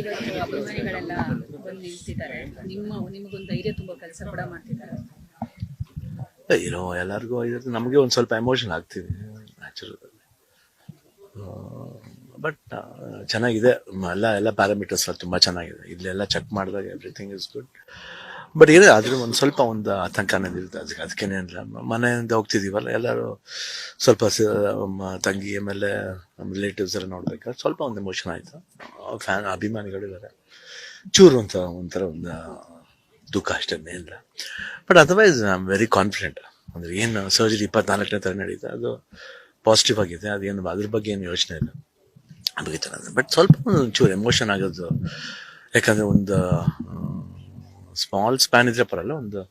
ಇವತ್ತು ಅಭಿಮಾನಿಗಳೆಲ್ಲ ಬಂದು ನಿಲ್ತಿದ್ದಾರೆ ನಿಮ್ಮ, ನಿಮಗೊಂದು ಧೈರ್ಯ ತುಂಬಾ ಕೆಲಸ ಕೂಡ ಮಾಡ್ತಿದ್ದಾರೆ. ಏನೋ ಎಲ್ಲರಿಗೂ ಇದ್ರೆ ನಮಗೆ ಒಂದು ಸ್ವಲ್ಪ ಎಮೋಷನ್ ಆಗ್ತೀವಿ ನ್ಯಾಚುರಲ್ ಬಟ್ ಚೆನ್ನಾಗಿದೆ. ಎಲ್ಲ ಎಲ್ಲ ಪ್ಯಾರಾಮೀಟರ್ಸ್ ತುಂಬ ಚೆನ್ನಾಗಿದೆ. ಇಲ್ಲೆಲ್ಲ ಚೆಕ್ ಮಾಡಿದಾಗ ಎವ್ರಿಥಿಂಗ್ ಇಸ್ ಗುಡ್ ಬಟ್ ಇರೋ ಅದ್ರ ಒಂದು ಸ್ವಲ್ಪ ಒಂದು ಆತಂಕ ಅನ್ನೋದು ಇರುತ್ತೆ. ಅದಕ್ಕೆ ಅದಕ್ಕೇನೆ ಇಲ್ಲ. ಮನೆಯಿಂದ ಹೋಗ್ತಿದೀವಲ್ಲ, ಎಲ್ಲರೂ ಸ್ವಲ್ಪ ತಂಗಿ ಆಮೇಲೆ ನಮ್ಮ ರಿಲೇಟಿವ್ಸ್ ಎಲ್ಲ ನೋಡ್ಬೇಕಾದ್ರೆ ಸ್ವಲ್ಪ ಒಂದು ಎಮೋಷನ್ ಆಯಿತು. ಫ್ಯಾನ್ ಅಭಿಮಾನಿಗಳಿದ್ದಾರೆ ಚೂರು ಅಂತ ಒಂಥರ ಒಂದು, ದುಃಖ ಅಷ್ಟೇ ಇಲ್ಲ. But otherwise I am very confident ಅಂದ್ರೆ ಏನು ಸರ್ಜರಿ ಇಪ್ಪತ್ನಾಲ್ಕನೇ ತರ ನಡೀತಾ ಅದು ಪಾಸಿಟಿವ್ ಆಗಿದೆ. ಅದೇನು ಅದ್ರ ಬಗ್ಗೆ ಏನು ಯೋಚನೆ ಇಲ್ಲ. ಮುಗಿತು ಬಟ್ ಸ್ವಲ್ಪ ಒಂಚೂರು ಎಮೋಷನ್ ಆಗೋದು. ಯಾಕಂದ್ರೆ ಒಂದು ಸ್ಮಾಲ್ ಸ್ಪ್ಯಾನ್ ಇದ್ರೆ ಪರಲ್ಲ ಒಂದು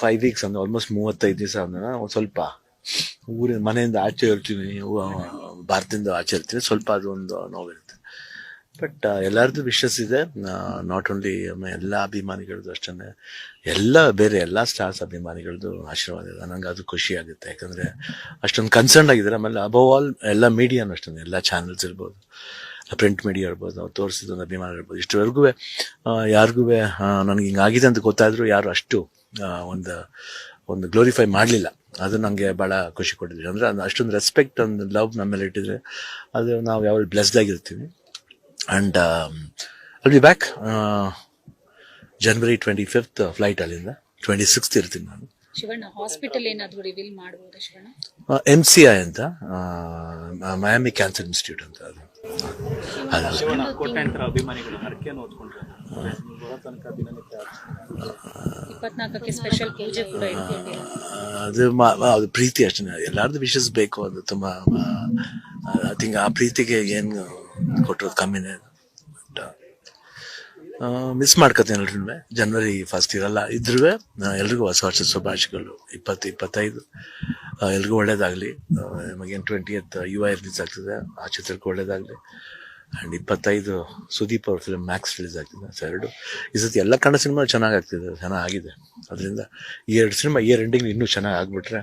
ಫೈವ್ ವೀಕ್ಸ್ ಅಂದ್ರೆ ಆಲ್ಮೋಸ್ಟ್ ಮೂವತ್ತೈದು ದಿವಸ ಅಂದ್ರೆ ಸ್ವಲ್ಪ ಊರಿನ ಮನೆಯಿಂದ ಆಚೆ ಇರ್ತೀನಿ ಭಾರತದಿಂದ ಆಚೆ ಇರ್ತೀವಿ ಸ್ವಲ್ಪ ಅದು ಒಂದು ನೋವಿರುತ್ತೆ. ಬಟ್ ಎಲ್ಲರದ್ದು ವಿಶಸ್ ಇದೆ. ನಾಟ್ ಓನ್ಲಿ ಎಲ್ಲ ಅಭಿಮಾನಿಗಳದ್ದು ಅಷ್ಟೇ ಎಲ್ಲ ಬೇರೆ ಎಲ್ಲ ಸ್ಟಾರ್ಸ್ ಅಭಿಮಾನಿಗಳದ್ದು ಆಶೀರ್ವಾದ ಇದೆ. ನಂಗೆ ಅದು ಖುಷಿ ಆಗುತ್ತೆ. ಯಾಕಂದ್ರೆ ಅಷ್ಟೊಂದು ಕನ್ಸರ್ನ್ ಆಗಿದ್ದಾರೆ. ಆಮೇಲೆ ಅಬವ್ ಆಲ್ ಎಲ್ಲ ಮೀಡಿಯಾನು ಅಷ್ಟೇ ಎಲ್ಲ ಚಾನೆಲ್ಸ್ ಇರ್ಬೋದು. ಪ್ರಿಂಟ್ ಮೀಡಿಯಾ ಇರ್ಬೋದು ಅವ್ರು ತೋರಿಸಿದ ಅಭಿಮಾನ ಇರ್ಬೋದು. ಇಷ್ಟವರೆಗೂ ಯಾರಿಗೂ ನನಗೆ ಹಿಂಗಾಗಿದೆ ಅಂತ ಗೊತ್ತಾದರೂ ಯಾರು ಅಷ್ಟು ಒಂದು ಒಂದು ಗ್ಲೋರಿಫೈ ಮಾಡಲಿಲ್ಲ. ಅದು ನನಗೆ ಭಾಳ ಖುಷಿ ಕೊಟ್ಟಿದೆ. ಅಂದರೆ ಅದು ಅಷ್ಟೊಂದು ರೆಸ್ಪೆಕ್ಟ್ ಒಂದು ಲವ್ ನಮ್ಮೇಲೆ ಇಟ್ಟಿದ್ರೆ ಅದು ನಾವು ಯಾವಾಗ ಬ್ಲೆಸ್ಡ್ ಆಗಿರ್ತೀವಿ. And I'll be back January twenty fifth flight ಅಲ್ಲಿಂದ. ಟ್ವೆಂಟಿ ಸಿಕ್ಸ್ತ್ ಇರ್ತೀನಿ ನಾನು. ಶಿವಣ್ಣ ಹಾಸ್ಪಿಟಲ್ ಏನಾದ್ರು ರಿವೀಲ್ ಮಾಡಬಹುದಾ ಶಿವಣ್ಣ? ಎಂ ಸಿ ಐ ಅಂತ ಮಯಾಮಿ ಕ್ಯಾನ್ಸರ್ ಇನ್ಸ್ಟಿಟ್ಯೂಟ್ ಅಂತ ಅದು. ಅದು. ಶಿವಣ್ಣ ಕೋಟ್ಯಾಂತರ ಅಭಿಮಾನಿಗಳು ಹರಕೆಯನ್ನು ಓದ್ಕೊಂಡ್ರೆ ಬರೋ ತನಕ ದಿನನಿತ್ಯ ಇಪ್ಪತ್ನಾಲ್ಕಕ್ಕೆ ಸ್ಪೆಷಲ್ ಪೂಜೆ ಕೂಡ ಇಟ್ಕೊಂಡಿಲ್ಲ. ಅದು ಮ- ಮ- ಅದು ಪ್ರೀತಿ ಅಷ್ಟೇ. ಎಲ್ಲಾರ್ದು ವಿಶಸ್ ಬೇಕು ಅದು ತುಂಬ ಐ ಥಿಂಕ್ ಆ ಪ್ರೀತಿಗೆ ಏನು ಕೊಟ್ಟರು ಕಮ್ಮಿನೇ ಮಿಸ್ ಮಾಡ್ಕೊತೀನಿ ಎಲ್ರೂ ಜನವರಿ ಫಸ್ಟ್ ಇರಲ್ಲ. ಇದ್ರೂ ಎಲ್ರಿಗೂ ಹೊಸ ವರ್ಷದ ಶುಭಾಶಯಗಳು. ಇಪ್ಪತ್ತು, ಇಪ್ಪತ್ತೈದು. ಎಲ್ರಿಗೂ ಒಳ್ಳೇದಾಗಲಿ. ನಮಗೇನು ಟ್ವೆಂಟಿ ಎತ್ ಯು ಐ ರಿಲೀಸ್ ಆಗ್ತದೆ, ಆ ಚಿತ್ರಕ್ಕೆ ಒಳ್ಳೇದಾಗಲಿ. ಆ್ಯಂಡ್ ಇಪ್ಪತ್ತೈದು ಸುದೀಪ್ ಅವ್ರ ಫಿಲ್ಮ್ ಮ್ಯಾಕ್ಸ್ ರಿಲೀಸ್ ಆಗ್ತಿದೆ, ಸೊ ಎರಡು. ಈ ಸತಿ ಎಲ್ಲ ಕನ್ನಡ ಸಿನಿಮಾ ಚೆನ್ನಾಗಿ ಆಗ್ತಿದೆ ಚೆನ್ನಾಗಿದೆ ಅದರಿಂದ ಈ ಎರಡು ಸಿನಿಮಾ ಇಯರ್ ಎಂಡಿಂಗ್ ಇನ್ನೂ ಚೆನ್ನಾಗಿ ಆಗ್ಬಿಟ್ರೆ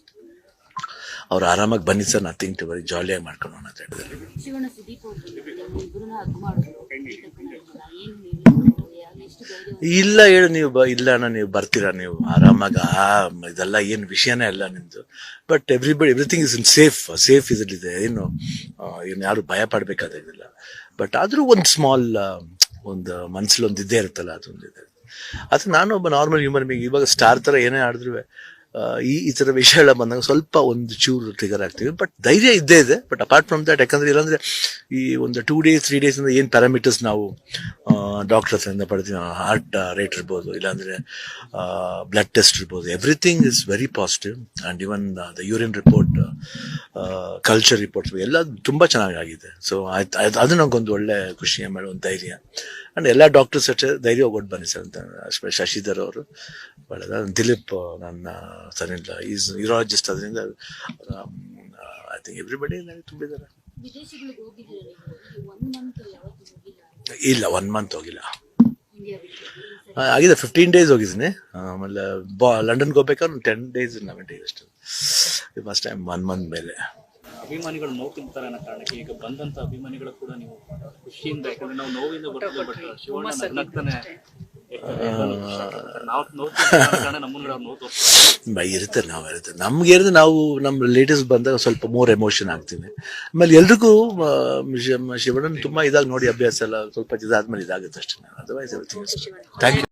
ಅವ್ರು ಆರಾಮಾಗಿ ಬನ್ನಿ ಸರ್ ನಾ ತಿಂಗ್ ಬರೀ ಜಾಲಿಯಾಗಿ ಮಾಡ್ಕೊಂಡು ಅಂತ ಹೇಳಿದ್ರು. ಇಲ್ಲ ಹೇಳು ನೀವು ಬ ಇಲ್ಲ ಅಣ್ಣ ನೀವು ಬರ್ತೀರಾ ನೀವು ಆರಾಮಾಗ ಆ ಇದೆಲ್ಲ ಏನು ವಿಷಯನೇ ಅಲ್ಲ ನಿಮ್ದು. But everybody everything is in safe safe ಇದೆ ಏನು ಇವ್ನ ಏನು ಯಾರು ಭಯ ಪಡಬೇಕಾದಾಗಿಲ್ಲ ಬಟ್ ಆದರೂ ಒಂದು ಸ್ಮಾಲ್ ಒಂದು ಮನ್ಸಲ್ಲಿ ಒಂದು ಇದ್ದೇ ಇರುತ್ತಲ್ಲ ಅದೊಂದು ಇದೆ ಅದು ನಾನು ಒಬ್ಬ ನಾರ್ಮಲ್ ಹ್ಯೂಮನ್ ಬೀಂಗ್ ಇವಾಗ ಸ್ಟಾರ್ ತರ ಏನೇ ಆಡಿದ್ರು ಈ ಈ ಥರ ವಿಷಯಗಳ ಬಂದಾಗ ಸ್ವಲ್ಪ ಒಂದು ಚೂರು ಟ್ರಿಗರ್ ಆಗ್ತೀವಿ. ಬಟ್ ಧೈರ್ಯ ಇದ್ದೇ ಇದೆ. ಬಟ್ ಅಪಾರ್ಟ್ ಫ್ರಮ್ ದಟ್ ಯಾಕಂದ್ರೆ ಇಲ್ಲಾಂದ್ರೆ ಈ ಒಂದು ಟೂ ಡೇಸ್ ತ್ರೀ ಡೇಸ್ ಇಂದ ಏನು ಪ್ಯಾರಾಮೀಟರ್ಸ್ ನಾವು ಡಾಕ್ಟರ್ ಹತ್ರದಿಂದ ಪಡ್ತೀವಿ ಹಾರ್ಟ್ ರೇಟ್ ಇರ್ಬೋದು, ಇಲ್ಲಾಂದ್ರೆ ಬ್ಲಡ್ ಟೆಸ್ಟ್ ಇರ್ಬೋದು everything is very positive and even the urine report culture reports ಎಲ್ಲ ತುಂಬ ಚೆನ್ನಾಗಿ ಆಗಿದೆ ಸೊ ಅದು ಒಂದು ಒಳ್ಳೆ ಖುಷಿ ಆಮೇಲೆ ಒಂದು ಧೈರ್ಯ. ಆ್ಯಂಡ್ ಎಲ್ಲ ಡಾಕ್ಟರ್ಸ್ ಅಷ್ಟೇ ಧೈರ್ಯ ಹೋಗ್ಬಿಟ್ಟು ಬನ್ನಿ ಸರ್ ಅಂತ ಅಷ್ಟೇ ಶಶಿಧರ್ ಅವರು. ಒಳ್ಳೆದ? ದಿಲೀಪ್ ನನ್ನ ಸರಿಲ್ಲ ಈಸ್ ಯೂರಾಲಜಿಸ್ಟ್ ಅದರಿಂದ ಐ ಥಿಂಕ್ ಎವ್ರಿಬಡಿ ತುಂಬಿದ್ದಾರೆ. ಇಲ್ಲ ಒನ್ ಮಂತ್ ಹೋಗಿಲ್ಲ. ಆಗಿದೆ ಫಿಫ್ಟೀನ್ ಡೇಸ್ ಹೋಗಿದ್ದೀನಿ. ಬಾ ಲಂಡನ್ಗೆ ಹೋಗ್ಬೇಕಾದ್ರೆ ಒಂದು ಟೆನ್ ಡೇಸ್ ಲೆವೆನ್ ಡೇಸ್ ಅಷ್ಟು ಫಸ್ಟ್ ಟೈಮ್ ಒನ್ ಮಂತ್ ಮೇಲೆ. ಅಭಿಮಾನಿಗಳು ನೋವು ತಿಂತಾರೆ ಅನ್ನೋ ಕಾರಣಕ್ಕೆ ಈಗ ಬಂದಂತ ಅಭಿಮಾನಿಗಳು ಕೂಡ ನೀವು ಖುಷಿಯಿಂದ ಯಾಕಂದ್ರೆ ನಾವು ನೋವಿಂದ ಬರ್ತೀವಿ ಬಟ್ ಶಿವಣ್ಣ ಬೈ ಇರುತ್ತೆ ನಾವು ಇರುತ್ತೆ. ನಮ್ಗೆ ಇರೋದು ನಾವು ನಮ್ಮ ರಿಲೇಟಿವ್ಸ್ ಬಂದಾಗ ಸ್ವಲ್ಪ ಮೋರ್ ಎಮೋಷನ್ ಆಗ್ತೀನಿ. ಆಮೇಲೆ ಎಲ್ರಿಗೂ ಶಿವಣ್ಣ ಶಿವ- ಶಿವಣ್ಣನ ತುಂಬಾ ಇದಾಗಿ ನೋಡಿ ಅಭ್ಯಾಸ ಎಲ್ಲ ಸ್ವಲ್ಪ ಇದಾದ್ಮೇಲೆ ಇದಾಗುತ್ತೆ ಅಷ್ಟೇ. Otherwise thank you